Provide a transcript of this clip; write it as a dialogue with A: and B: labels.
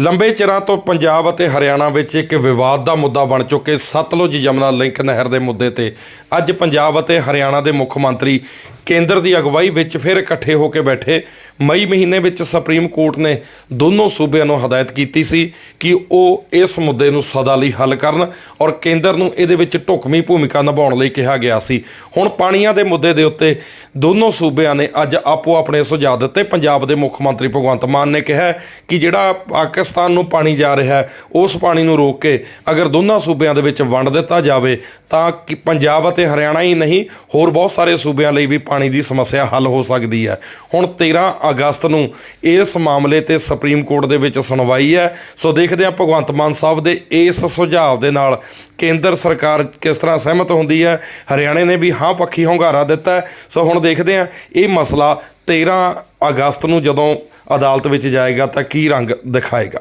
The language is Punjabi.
A: ਲੰਬੇ ਚਿਰਾਂ ਤੋਂ ਪੰਜਾਬ ਅਤੇ ਹਰਿਆਣਾ ਵਿੱਚ ਇੱਕ ਵਿਵਾਦ ਦਾ ਮੁੱਦਾ ਬਣ ਚੁੱਕੇ ਸਤਲੁਜ ਯਮਨਾ ਲਿੰਕ ਨਹਿਰ ਦੇ ਮੁੱਦੇ ਤੇ ਅੱਜ ਪੰਜਾਬ ਅਤੇ ਹਰਿਆਣਾ ਦੇ ਮੁੱਖ ਮੰਤਰੀ ਕੇਂਦਰ ਦੀ ਅਗਵਾਈ ਵਿੱਚ ਫਿਰ ਇਕੱਠੇ ਹੋ ਕੇ ਬੈਠੇ। ਮਈ ਮਹੀਨੇ ਵਿੱਚ ਸੁਪਰੀਮ ਕੋਰਟ ਨੇ ਦੋਨੋਂ ਸੂਬਿਆਂ ਨੂੰ ਹਦਾਇਤ ਕੀਤੀ ਸੀ ਕਿ ਉਹ ਇਸ ਮੁੱਦੇ ਨੂੰ ਸਦਾ ਲਈ ਹੱਲ ਕਰਨ ਔਰ ਕੇਂਦਰ ਨੂੰ ਇਹਦੇ ਵਿੱਚ ਢੁਕਵੀਂ ਭੂਮਿਕਾ ਨਿਭਾਉਣ ਲਈ ਕਿਹਾ ਗਿਆ ਸੀ। ਹੁਣ ਪਾਣੀਆਂ ਦੇ ਮੁੱਦੇ ਦੇ ਉੱਤੇ ਦੋਨੋਂ ਸੂਬਿਆਂ ਨੇ ਅੱਜ ਆਪੋ ਆਪਣੇ ਸੁਝਾਅ ਦਿੱਤੇ। ਪੰਜਾਬ ਦੇ ਮੁੱਖ ਮੰਤਰੀ ਭਗਵੰਤ ਮਾਨ ਨੇ ਕਿਹਾ ਕਿ ਜਿਹੜਾ ਪਾਕਿਸਤਾਨ ਨੂੰ ਪਾਣੀ ਜਾ ਰਿਹਾ ਹੈ, ਉਸ ਪਾਣੀ ਨੂੰ ਰੋਕ ਕੇ ਅਗਰ ਦੋਨਾਂ ਸੂਬਿਆਂ ਦੇ ਵਿੱਚ ਵੰਡ ਦਿੱਤਾ ਜਾਵੇ, ਤਾਂ ਕਿ ਪੰਜਾਬ ਅਤੇ ਹਰਿਆਣਾ ਹੀ ਨਹੀਂ, ਹੋਰ ਬਹੁਤ ਸਾਰੇ ਸੂਬਿਆਂ ਲਈ ਵੀ ਪਾਣੀ ਦੀ ਸਮੱਸਿਆ ਹੱਲ ਹੋ ਸਕਦੀ ਹੈ। ਹੁਣ 13 ਅਗਸਤ ਨੂੰ ਇਸ ਮਾਮਲੇ ਤੇ ਸੁਪਰੀਮ ਕੋਰਟ ਦੇ ਵਿੱਚ ਸੁਣਵਾਈ ਹੈ। ਸੋ ਦੇਖਦੇ ਹਾਂ ਭਗਵੰਤ ਮਾਨ ਸਾਹਿਬ ਦੇ ਇਸ ਸੁਝਾਅ ਦੇ ਨਾਲ ਕੇਂਦਰ ਸਰਕਾਰ ਕਿਸ ਤਰ੍ਹਾਂ ਸਹਿਮਤ ਹੁੰਦੀ ਹੈ। ਹਰਿਆਣੇ ਨੇ ਵੀ ਹਾਂ ਪੱਖੀ ਹੁੰਗਾਰਾ ਦਿੱਤਾ ਸੋ ਹੁਣ ਦੇਖਦੇ ਹਾਂ ਇਹ ਮਸਲਾ 13 ਅਗਸਤ ਨੂੰ ਜਦੋਂ ਅਦਾਲਤ ਵਿੱਚ ਜਾਏਗਾ ਤਾਂ ਕੀ ਰੰਗ ਦਿਖਾਏਗਾ।